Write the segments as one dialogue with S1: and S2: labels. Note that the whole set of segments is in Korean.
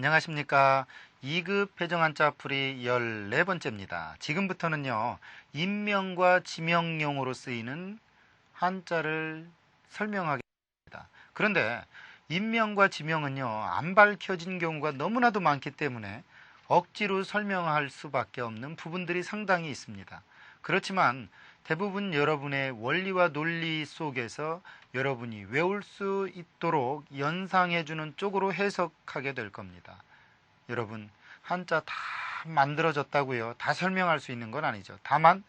S1: 안녕하십니까. 2급 배정한자 풀이 14번째입니다. 지금부터는요, 인명과 지명용으로 쓰이는 한자를 설명하겠습니다. 그런데 인명과 지명은요, 안 밝혀진 경우가 너무나도 많기 때문에 억지로 설명할 수밖에 없는 부분들이 상당히 있습니다. 그렇지만 대부분 여러분의 원리와 논리 속에서 여러분이 외울 수 있도록 연상해주는 쪽으로 해석하게 될 겁니다. 여러분, 한자 다 만들어졌다고요. 다 설명할 수 있는 건 아니죠. 다만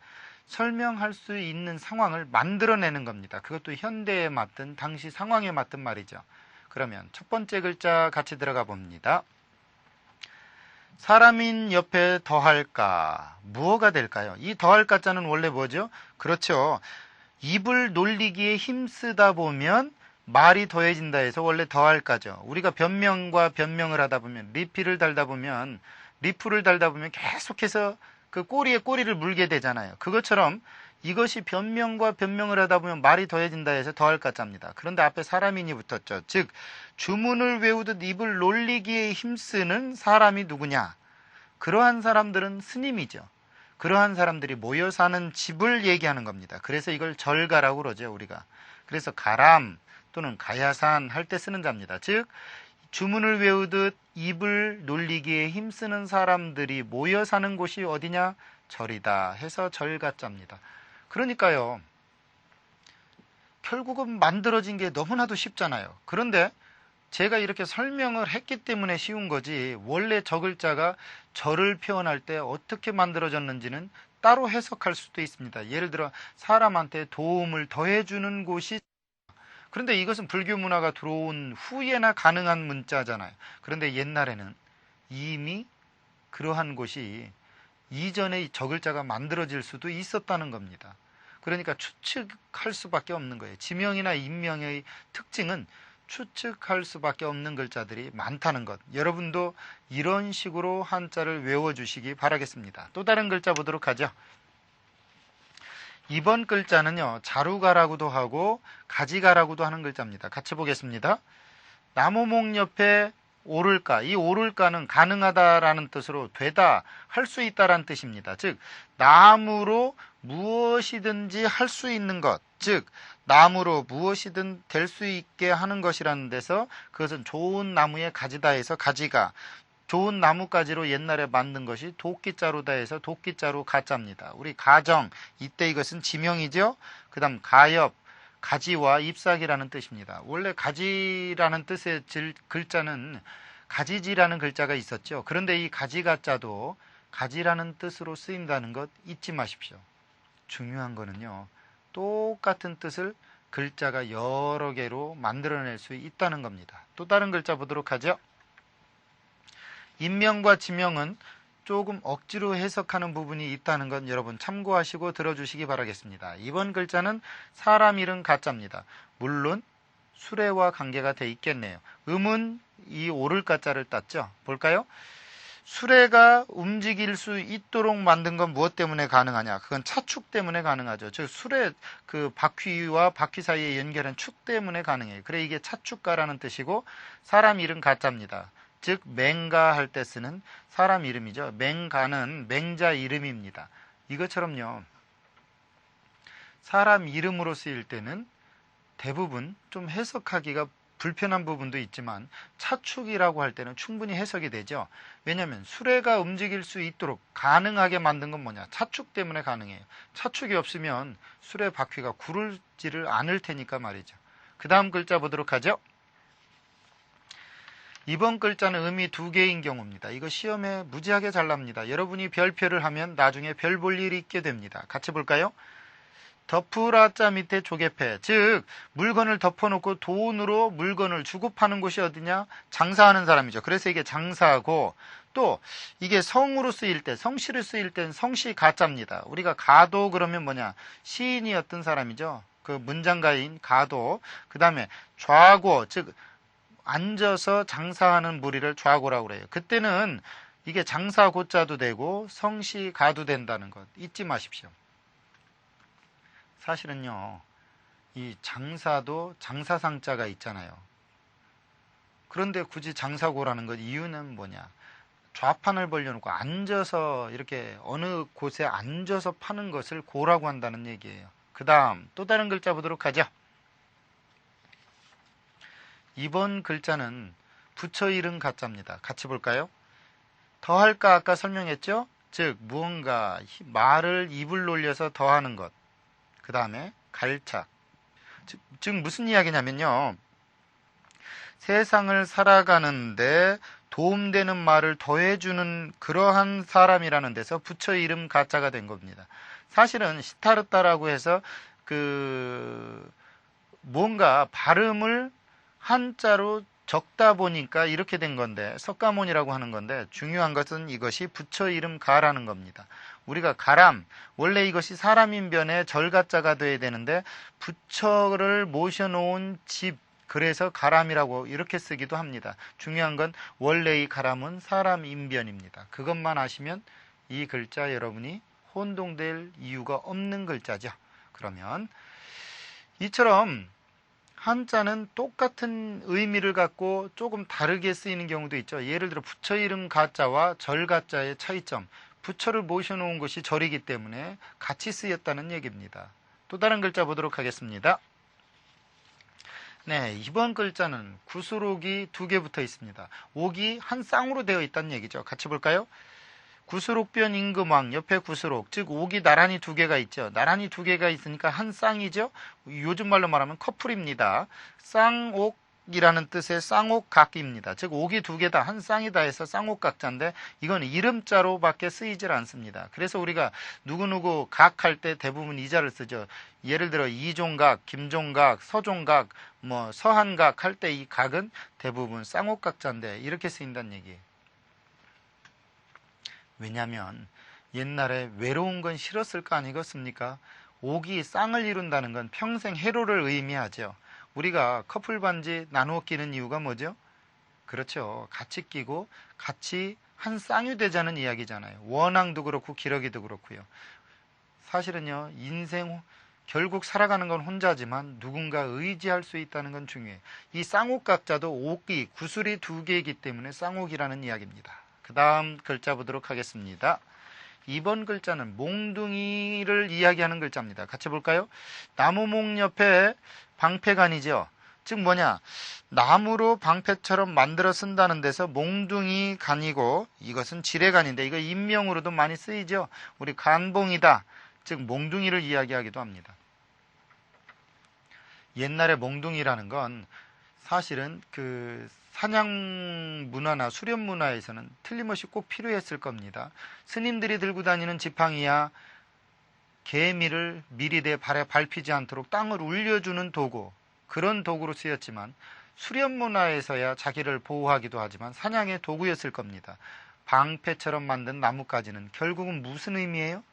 S1: 설명할 수 있는 상황을 만들어내는 겁니다. 그것도 현대에 맞든 당시 상황에 맞든 말이죠. 그러면 첫 번째 글자 같이 들어가 봅니다. 사람인 옆에 더할까 무엇가 될까요? 이 더할까 자는 원래 뭐죠? 그렇죠. 입을 놀리기에 힘쓰다 보면 말이 더해진다 해서 원래 더할까죠. 우리가 변명과 변명을 하다 보면 리필을 달다 보면 리프를 달다 보면 계속해서 그 꼬리에 꼬리를 물게 되잖아요. 그것처럼 이것이 변명과 변명을 하다 보면 말이 더해진다 해서 더할까 짭니다. 그런데 앞에 사람인이 붙었죠. 즉 주문을 외우듯 입을 놀리기에 힘쓰는 사람이 누구냐? 그러한 사람들은 스님이죠. 그러한 사람들이 모여 사는 집을 얘기하는 겁니다. 그래서 이걸 절가라고 그러죠, 우리가. 그래서 가람 또는 가야산 할 때 쓰는 자입니다. 즉 주문을 외우듯 입을 놀리기에 힘쓰는 사람들이 모여 사는 곳이 어디냐? 절이다 해서 절가자입니다. 그러니까요. 결국은 만들어진 게 너무나도 쉽잖아요. 그런데 제가 이렇게 설명을 했기 때문에 쉬운 거지 원래 저 글자가 절을 표현할 때 어떻게 만들어졌는지는 따로 해석할 수도 있습니다. 예를 들어 사람한테 도움을 더해주는 곳이 그런데 이것은 불교 문화가 들어온 후에나 가능한 문자잖아요. 그런데 옛날에는 이미 그러한 곳이 이전에 저 글자가 만들어질 수도 있었다는 겁니다. 그러니까 추측할 수밖에 없는 거예요. 지명이나 인명의 특징은 추측할 수밖에 없는 글자들이 많다는 것. 여러분도 이런 식으로 한자를 외워주시기 바라겠습니다. 또 다른 글자 보도록 하죠. 이번 글자는요, 자루가라고도 하고 가지가라고도 하는 글자입니다. 같이 보겠습니다. 나무목 옆에 오를까. 이 오를까는 가능하다라는 뜻으로 되다, 할 수 있다라는 뜻입니다. 즉, 나무로 무엇이든지 할 수 있는 것. 즉, 나무로 무엇이든 될 수 있게 하는 것이라는 데서 그것은 좋은 나무의 가지다 해서 가지가 좋은 나무가지로 옛날에 만든 것이 도끼자루다 해서 도끼자루 가짜입니다. 우리 가정 이때 이것은 지명이죠. 그다음 가엽 가지와 잎사귀라는 뜻입니다. 원래 가지라는 뜻의 글자는 가지지라는 글자가 있었죠. 그런데 이 가지가자도 가지라는 뜻으로 쓰인다는 것 잊지 마십시오. 중요한 거는요. 똑같은 뜻을 글자가 여러 개로 만들어낼 수 있다는 겁니다. 또 다른 글자 보도록 하죠. 인명과 지명은 조금 억지로 해석하는 부분이 있다는 건 여러분 참고하시고 들어주시기 바라겠습니다. 이번 글자는 사람 이름 가짜입니다. 물론 수레와 관계가 돼 있겠네요. 음은 이 오를 가짜를 땄죠. 볼까요? 수레가 움직일 수 있도록 만든 건 무엇 때문에 가능하냐? 그건 차축 때문에 가능하죠. 즉 수레 그 바퀴와 바퀴 사이에 연결한 축 때문에 가능해요. 그래 이게 차축가라는 뜻이고 사람 이름 가짜입니다. 즉 맹가 할 때 쓰는 사람 이름이죠. 맹가는 맹자 이름입니다. 이것처럼요. 사람 이름으로 쓰일 때는 대부분 좀 해석하기가 불편한 부분도 있지만 차축이라고 할 때는 충분히 해석이 되죠. 왜냐하면 수레가 움직일 수 있도록 가능하게 만든 건 뭐냐? 차축 때문에 가능해요. 차축이 없으면 수레 바퀴가 구르지를 않을 테니까 말이죠. 그 다음 글자 보도록 하죠. 이번 글자는 의미 두 개인 경우입니다. 이거 시험에 무지하게 잘 납니다. 여러분이 별표를 하면 나중에 별 볼 일이 있게 됩니다. 같이 볼까요? 덮으라자 밑에 조개패 즉 물건을 덮어놓고 돈으로 물건을 주고 파는 곳이 어디냐 장사하는 사람이죠 그래서 이게 장사고 또 이게 성으로 쓰일 때 성씨를 쓰일 땐 성씨 가짜입니다 우리가 가도 그러면 뭐냐 시인이었던 사람이죠 그 문장가인 가도 그 다음에 좌고 즉 앉아서 장사하는 무리를 좌고라고 그래요 그때는 이게 장사 고자도 되고 성씨 가도 된다는 것 잊지 마십시오 사실은요, 이 장사도 장사상자가 있잖아요. 그런데 굳이 장사고라는 것 이유는 뭐냐? 좌판을 벌려놓고 앉아서 이렇게 어느 곳에 앉아서 파는 것을 고라고 한다는 얘기예요. 그 다음 또 다른 글자 보도록 하죠. 이번 글자는 부처 이름 가짜입니다. 같이 볼까요? 더할까 아까 설명했죠? 즉 무언가 말을 입을 놀려서 더하는 것. 그 다음에 갈착. 즉, 즉 무슨 이야기냐면요. 세상을 살아가는데 도움되는 말을 더해주는 그러한 사람이라는 데서 부처 이름 가짜가 된 겁니다. 사실은 시타르타라고 해서 그 뭔가 발음을 한자로 적다 보니까 이렇게 된 건데 석가모니라고 하는 건데 중요한 것은 이것이 부처 이름 가라는 겁니다. 우리가 가람 원래 이것이 사람인 변에 절가자가 돼야 되는데 부처를 모셔놓은 집 그래서 가람이라고 이렇게 쓰기도 합니다. 중요한 건 원래 이 가람은 사람 인변입니다. 그것만 아시면 이 글자 여러분이 혼동될 이유가 없는 글자죠. 그러면 이처럼 한자는 똑같은 의미를 갖고 조금 다르게 쓰이는 경우도 있죠. 예를 들어 부처 이름 가자와 절 가자의 차이점. 부처를 모셔놓은 것이 절이기 때문에 같이 쓰였다는 얘기입니다. 또 다른 글자 보도록 하겠습니다. 네, 이번 글자는 구수록이 두 개 붙어 있습니다. 옥이 한 쌍으로 되어 있다는 얘기죠. 같이 볼까요? 구수록변 임금왕 옆에 구수록 즉 옥이 나란히 두 개가 있죠. 나란히 두 개가 있으니까 한 쌍이죠. 요즘 말로 말하면 커플입니다. 쌍옥 이라는 뜻의 쌍옥각입니다. 즉 옥이 두 개 다 한 쌍이다 해서 쌍옥각자인데 이건 이름자로밖에 쓰이질 않습니다. 그래서 우리가 누구누구 각 할 때 대부분 이자를 쓰죠. 예를 들어 이종각, 김종각, 서종각, 뭐 서한각 할 때 이 각은 대부분 쌍옥각자인데 이렇게 쓰인다는 얘기예요. 왜냐하면 옛날에 외로운 건 싫었을 거 아니겠습니까? 옥이 쌍을 이룬다는 건 평생 해로를 의미하죠. 우리가 커플 반지 나누어 끼는 이유가 뭐죠? 그렇죠. 같이 끼고 같이 한 쌍이 되자는 이야기잖아요. 원앙도 그렇고 기러기도 그렇고요. 사실은요, 인생 결국 살아가는 건 혼자지만 누군가 의지할 수 있다는 건 중요해요. 이 쌍옥 각자도 옥이 구슬이 두 개이기 때문에 쌍옥이라는 이야기입니다. 그 다음 글자 보도록 하겠습니다. 이번 글자는 몽둥이를 이야기하는 글자입니다. 같이 볼까요? 나무몽 옆에 방패간이죠. 즉 뭐냐 나무로 방패처럼 만들어 쓴다는 데서 몽둥이 간이고 이것은 지뢰간인데 이거 인명으로도 많이 쓰이죠. 우리 간봉이다. 즉 몽둥이를 이야기하기도 합니다. 옛날에 몽둥이라는 건 사실은 그 사냥 문화나 수련 문화에서는 틀림없이 꼭 필요했을 겁니다. 스님들이 들고 다니는 지팡이야 개미를 미리 내 발에 밟히지 않도록 땅을 울려주는 도구 그런 도구로 쓰였지만 수련 문화에서야 자기를 보호하기도 하지만 사냥의 도구였을 겁니다. 방패처럼 만든 나뭇가지는 결국은 무슨 의미예요?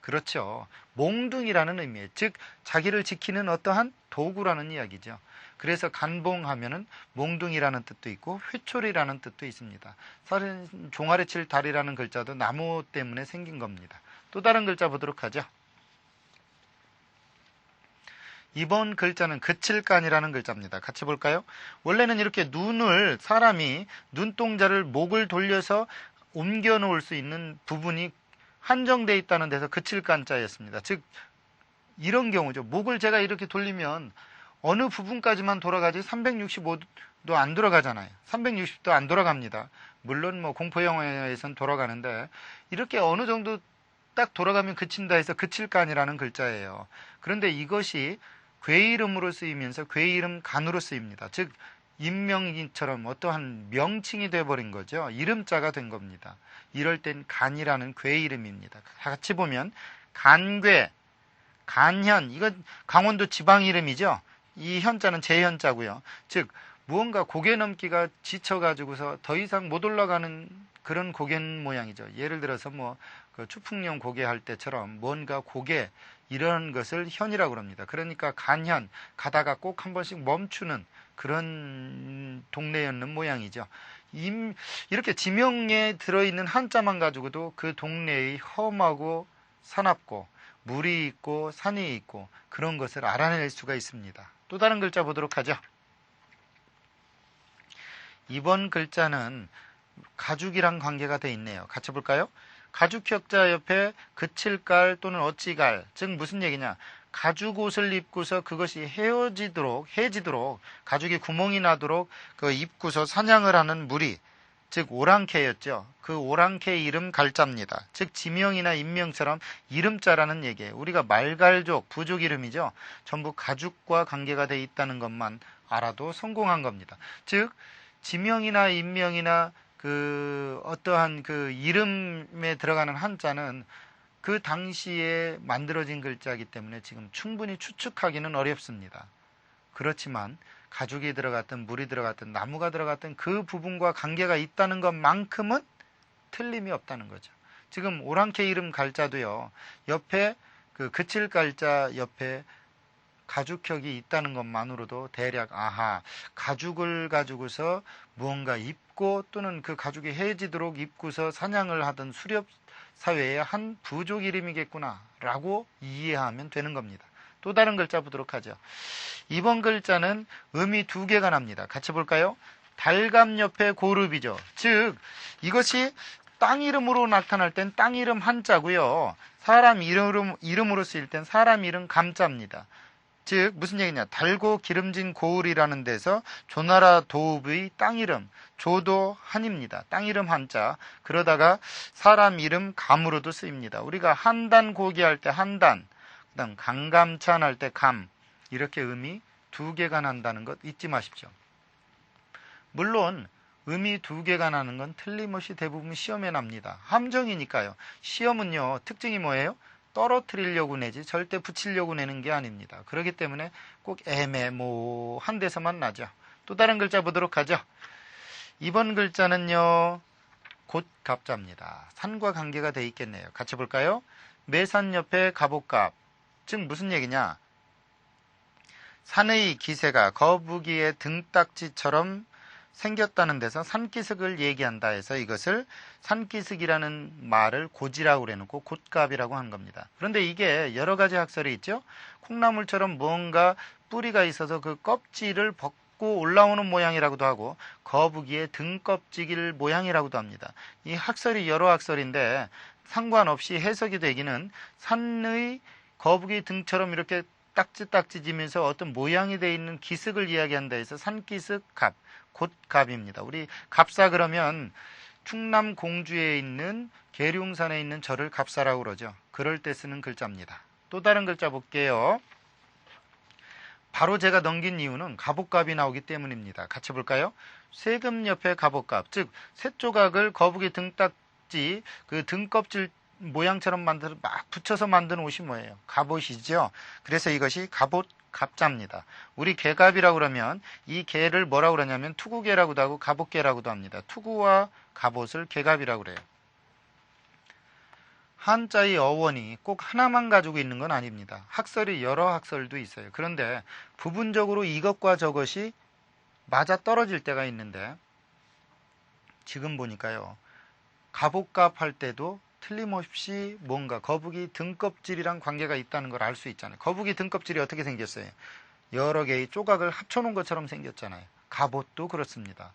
S1: 그렇죠. 몽둥이라는 의미예요. 즉 자기를 지키는 어떠한 도구라는 이야기죠. 그래서 간봉하면은 몽둥이라는 뜻도 있고 회초리라는 뜻도 있습니다. 사실 종아리 칠 다리라는 글자도 나무 때문에 생긴 겁니다. 또 다른 글자 보도록 하죠. 이번 글자는 그칠간이라는 글자입니다. 같이 볼까요? 원래는 이렇게 눈을 사람이 눈동자를 목을 돌려서 옮겨 놓을 수 있는 부분이 한정되어 있다는 데서 그칠간자였습니다. 즉 이런 경우죠. 목을 제가 이렇게 돌리면 어느 부분까지만 돌아가지 365도 안 돌아가잖아요. 360도 안 돌아갑니다. 물론 뭐 공포 영화에선 돌아가는데 이렇게 어느 정도 딱 돌아가면 그친다 해서 그칠간이라는 글자예요. 그런데 이것이 괴 이름으로 쓰이면서 괴 이름 간으로 쓰입니다. 즉 인명처럼 어떠한 명칭이 돼버린 거죠. 이름자가 된 겁니다. 이럴 땐 간이라는 괴 이름입니다. 같이 보면 간괴, 간현, 이건 강원도 지방 이름이죠. 이 현자는 제현자고요. 즉 무언가 고개 넘기가 지쳐가지고서 더 이상 못 올라가는 그런 고개 모양이죠. 예를 들어서 뭐 그 추풍령 고개 할 때처럼 뭔가 고개 이런 것을 현이라고 합니다. 그러니까 간현 가다가 꼭 한 번씩 멈추는 그런 동네였는 모양이죠. 임, 이렇게 지명에 들어있는 한자만 가지고도 그 동네의 험하고 사납고 물이 있고 산이 있고 그런 것을 알아낼 수가 있습니다. 또 다른 글자 보도록 하죠. 이번 글자는 가죽이랑 관계가 돼 있네요. 같이 볼까요? 가죽 격자 옆에 그칠갈 또는 어찌갈 즉 무슨 얘기냐 가죽 옷을 입고서 그것이 헤어지도록 해지도록 가죽이 구멍이 나도록 그 입고서 사냥을 하는 무리 즉 오랑캐였죠. 그 오랑캐 이름 갈자입니다. 즉 지명이나 인명처럼 이름자라는 얘기예요. 우리가 말갈족 부족 이름이죠. 전부 가죽과 관계가 돼 있다는 것만 알아도 성공한 겁니다. 즉 지명이나 인명이나 그 어떠한 그 이름에 들어가는 한자는 그 당시에 만들어진 글자이기 때문에 지금 충분히 추측하기는 어렵습니다. 그렇지만 가죽이 들어갔든 물이 들어갔든 나무가 들어갔든 그 부분과 관계가 있다는 것만큼은 틀림이 없다는 거죠. 지금 오랑캐 이름 갈자도요. 옆에 그 그칠 갈자 옆에 가죽격이 있다는 것만으로도 대략 아하 가죽을 가지고서 무언가 입고 또는 그 가죽이 해지도록 입고서 사냥을 하던 수렵 사회의 한 부족 이름이겠구나라고 이해하면 되는 겁니다. 또 다른 글자 보도록 하죠. 이번 글자는 음이 두 개가 납니다. 같이 볼까요? 달감 옆에 고릅이죠. 즉 이것이 땅 이름으로 나타날 땐 땅 이름 한자고요. 사람 이름, 이름으로 쓰일 땐 사람 이름 감자입니다. 즉 무슨 얘기냐 달고 기름진 고을이라는 데서 조나라 도읍의 땅 이름 조도 한입니다. 땅 이름 한자 그러다가 사람 이름 감으로도 쓰입니다. 우리가 한단 고기할 때 한단 그다음 강감찬 할 때 감 이렇게 음이 두 개가 난다는 것 잊지 마십시오. 물론 음이 두 개가 나는 건 틀림없이 대부분 시험에 납니다. 함정이니까요. 시험은요 특징이 뭐예요? 떨어뜨리려고 내지 절대 붙이려고 내는 게 아닙니다. 그렇기 때문에 꼭 애매모한 데서만 나죠. 또 다른 글자 보도록 하죠. 이번 글자는요. 곧 갑자입니다. 산과 관계가 돼 있겠네요. 같이 볼까요? 매산 옆에 갑옷갑. 즉 무슨 얘기냐? 산의 기세가 거북이의 등딱지처럼 생겼다는 데서 산기슭을 얘기한다 해서 이것을 산기슭이라는 말을 고지라고 그래놓고 곶갑이라고 하는 겁니다. 그런데 이게 여러 가지 학설이 있죠. 콩나물처럼 뭔가 뿌리가 있어서 그 껍질을 벗고 올라오는 모양이라고도 하고 거북이의 등껍질 모양이라고도 합니다. 이 학설이 여러 학설인데 상관없이 해석이 되기는 산의 거북이 등처럼 이렇게 딱지딱지 지면서 어떤 모양이 되어 있는 기슭을 이야기한다 해서 산기슭 갑 곧갑입니다. 우리 갑사 그러면 충남 공주에 있는 계룡산에 있는 절을 갑사라고 그러죠. 그럴 때 쓰는 글자입니다. 또 다른 글자 볼게요. 바로 제가 넘긴 이유는 갑옷갑이 나오기 때문입니다. 같이 볼까요? 세금 옆에 갑옷갑, 즉 쇠조각을 거북이 등딱지 그 등껍질 모양처럼 만들어 막 붙여서 만든 옷이 뭐예요? 갑옷이죠. 그래서 이것이 갑옷 갑자입니다. 우리 개갑이라고 그러면 이 개를 뭐라고 그러냐면 투구개라고도 하고 갑옷개라고도 합니다. 투구와 갑옷을 개갑이라고 그래요. 한자의 어원이 꼭 하나만 가지고 있는 건 아닙니다. 학설이 여러 학설도 있어요. 그런데 부분적으로 이것과 저것이 맞아 떨어질 때가 있는데 지금 보니까요. 갑옷갑 할 때도 틀림없이 뭔가 거북이 등껍질이랑 관계가 있다는 걸 알 수 있잖아요. 거북이 등껍질이 어떻게 생겼어요? 여러 개의 조각을 합쳐놓은 것처럼 생겼잖아요. 갑옷도 그렇습니다.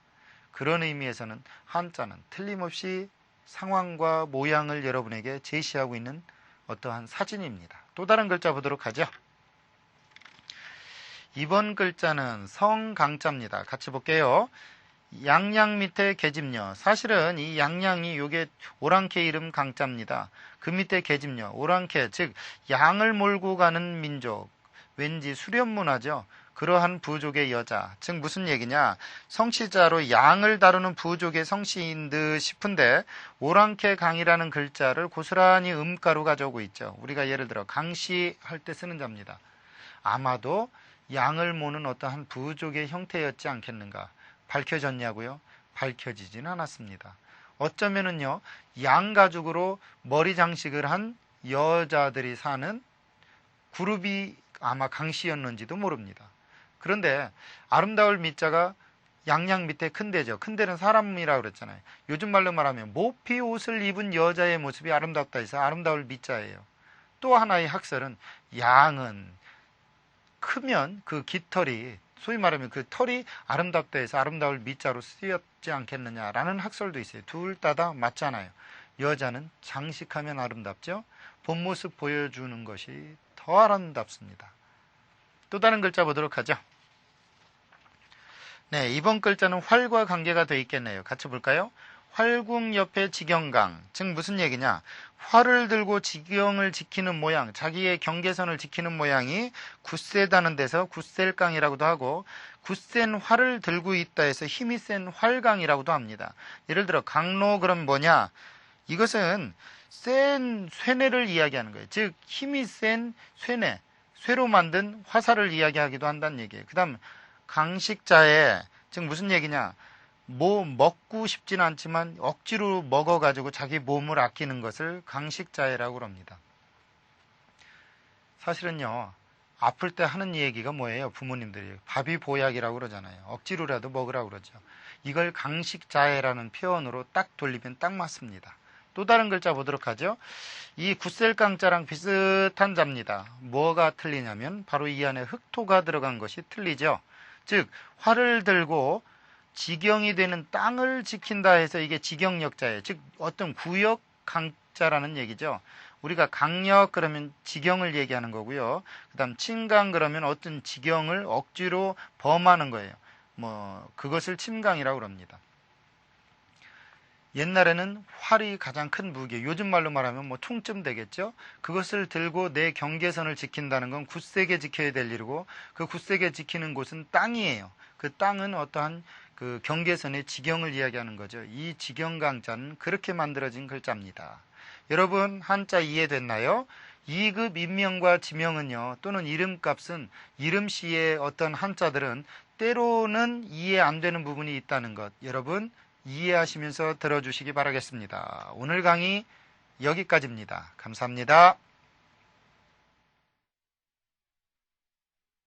S1: 그런 의미에서는 한자는 틀림없이 상황과 모양을 여러분에게 제시하고 있는 어떠한 사진입니다. 또 다른 글자 보도록 하죠. 이번 글자는 성강자입니다. 같이 볼게요. 양양 밑에 계집녀. 사실은 이 양양이 요게 오랑캐 이름 강자입니다. 그 밑에 계집녀. 오랑캐, 즉 양을 몰고 가는 민족. 왠지 수련 문화죠. 그러한 부족의 여자. 즉 무슨 얘기냐? 성씨자로 양을 다루는 부족의 성씨인 듯 싶은데 오랑캐 강이라는 글자를 고스란히 음가로 가져오고 있죠. 우리가 예를 들어 강씨 할 때 쓰는 자입니다. 아마도 양을 모는 어떠한 부족의 형태였지 않겠는가? 밝혀졌냐고요? 밝혀지진 않았습니다. 어쩌면은요, 양가죽으로 머리 장식을 한 여자들이 사는 그룹이 아마 강씨였는지도 모릅니다. 그런데 아름다울 밑자가 양양 밑에 큰데죠. 큰데는 사람이라고 그랬잖아요. 요즘 말로 말하면 모피 옷을 입은 여자의 모습이 아름답다 해서 아름다울 밑자예요. 또 하나의 학설은 양은 크면 그 깃털이 소위 말하면 그 털이 아름답다 해서 아름다울 미자로 쓰였지 않겠느냐라는 학설도 있어요. 둘 다 다 맞잖아요. 여자는 장식하면 아름답죠. 본 모습 보여주는 것이 더 아름답습니다. 또 다른 글자 보도록 하죠. 네, 이번 글자는 활과 관계가 돼 있겠네요. 같이 볼까요? 활궁 옆에 지경강. 즉 무슨 얘기냐? 활을 들고 지경을 지키는 모양, 자기의 경계선을 지키는 모양이 굳세다는 데서 굳셀강이라고도 하고 굳센 활을 들고 있다 해서 힘이 센 활강이라고도 합니다. 예를 들어 강로 그럼 뭐냐? 이것은 센 쇠뇌를 이야기하는 거예요. 즉 힘이 센 쇠뇌, 쇠로 만든 화살을 이야기하기도 한다는 얘기예요. 그 다음 강식자에 즉 무슨 얘기냐? 뭐 먹고 싶지는 않지만 억지로 먹어가지고 자기 몸을 아끼는 것을 강식자해라고 합니다. 사실은요, 아플 때 하는 얘기가 뭐예요? 부모님들이. 밥이 보약이라고 그러잖아요. 억지로라도 먹으라고 그러죠. 이걸 강식자해라는 표현으로 딱 돌리면 딱 맞습니다. 또 다른 글자 보도록 하죠. 이 구셀강자랑 비슷한 자입니다. 뭐가 틀리냐면 바로 이 안에 흑토가 들어간 것이 틀리죠. 즉 활을 들고 지경이 되는 땅을 지킨다 해서 이게 지경역자예요. 즉 어떤 구역 강자라는 얘기죠. 우리가 강력 그러면 지경을 얘기하는 거고요. 그다음 침강 그러면 어떤 지경을 억지로 범하는 거예요. 뭐 그것을 침강이라고 합니다. 옛날에는 활이 가장 큰 무게, 요즘 말로 말하면 뭐 총쯤 되겠죠? 그것을 들고 내 경계선을 지킨다는 건 굳세게 지켜야 될 일이고, 그 굳세게 지키는 곳은 땅이에요. 그 땅은 어떠한 그 경계선의 지경을 이야기하는 거죠. 이 지경 강자는 그렇게 만들어진 글자입니다. 여러분, 한자 이해됐나요? 2급 인명과 지명은요, 또는 이름값은 이름시의 어떤 한자들은 때로는 이해 안 되는 부분이 있다는 것, 여러분, 이해하시면서 들어주시기 바라겠습니다. 오늘 강의 여기까지입니다. 감사합니다.